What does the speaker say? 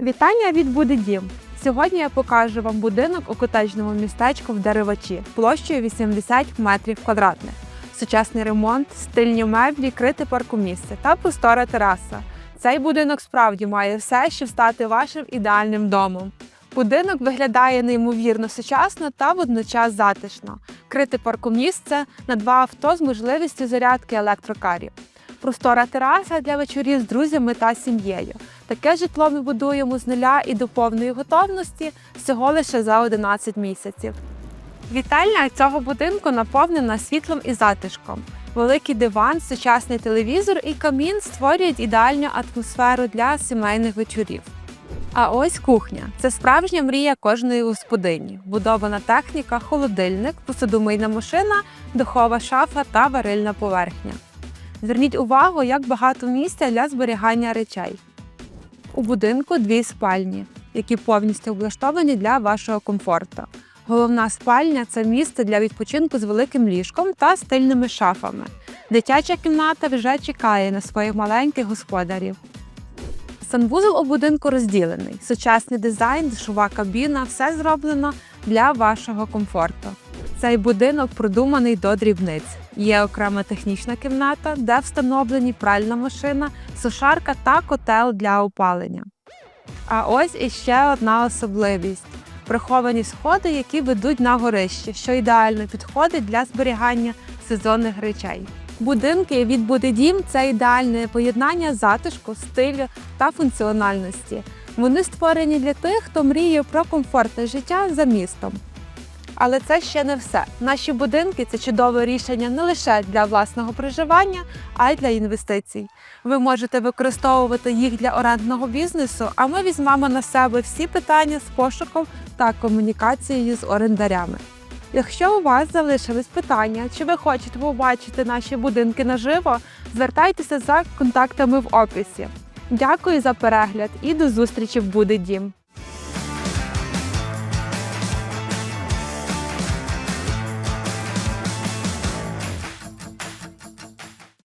Вітання від Будедім. Сьогодні я покажу вам будинок у котеджному містечку в Деревачі площею 80 метрів квадратних. Сучасний ремонт, стильні меблі, крите паркомісце та простора тераса. Цей будинок справді має все, щоб стати вашим ідеальним домом. Будинок виглядає неймовірно сучасно та водночас затишно. Крите паркомісце на два авто з можливістю зарядки електрокарів. Простора тераса для вечорів з друзями та сім'єю. Таке житло ми будуємо з нуля і до повної готовності всього лише за 11 місяців. Вітальня цього будинку наповнена світлом і затишком. Великий диван, сучасний телевізор і камін створюють ідеальну атмосферу для сімейних вечорів. А ось кухня це справжня мрія кожної господині. Будована техніка, холодильник, посудомийна машина, духова шафа та варильна поверхня. Зверніть увагу, як багато місця для зберігання речей. У будинку дві спальні, які повністю облаштовані для вашого комфорту. Головна спальня це місце для відпочинку з великим ліжком та стильними шафами. Дитяча кімната вже чекає на своїх маленьких господарів. Санвузол у будинку розділений. Сучасний дизайн, душова кабіна все зроблено для вашого комфорту. Цей будинок продуманий до дрібниць. Є окрема технічна кімната, де встановлені пральна машина, сушарка та котел для опалення. А ось іще одна особливість: приховані сходи, які ведуть на горище, що ідеально підходить для зберігання сезонних речей. Будинки від Будедім це ідеальне поєднання затишку, стилю та функціональності. Вони створені для тих, хто мріє про комфортне життя за містом. Але це ще не все. Наші будинки це чудове рішення не лише для власного проживання, а й для інвестицій. Ви можете використовувати їх для орендного бізнесу, а ми візьмемо на себе всі питання з пошуком та комунікацією з орендарями. Якщо у вас залишились питання, чи ви хочете побачити наші будинки наживо, звертайтеся за контактами в описі. Дякую за перегляд і до зустрічі в Буде Дім!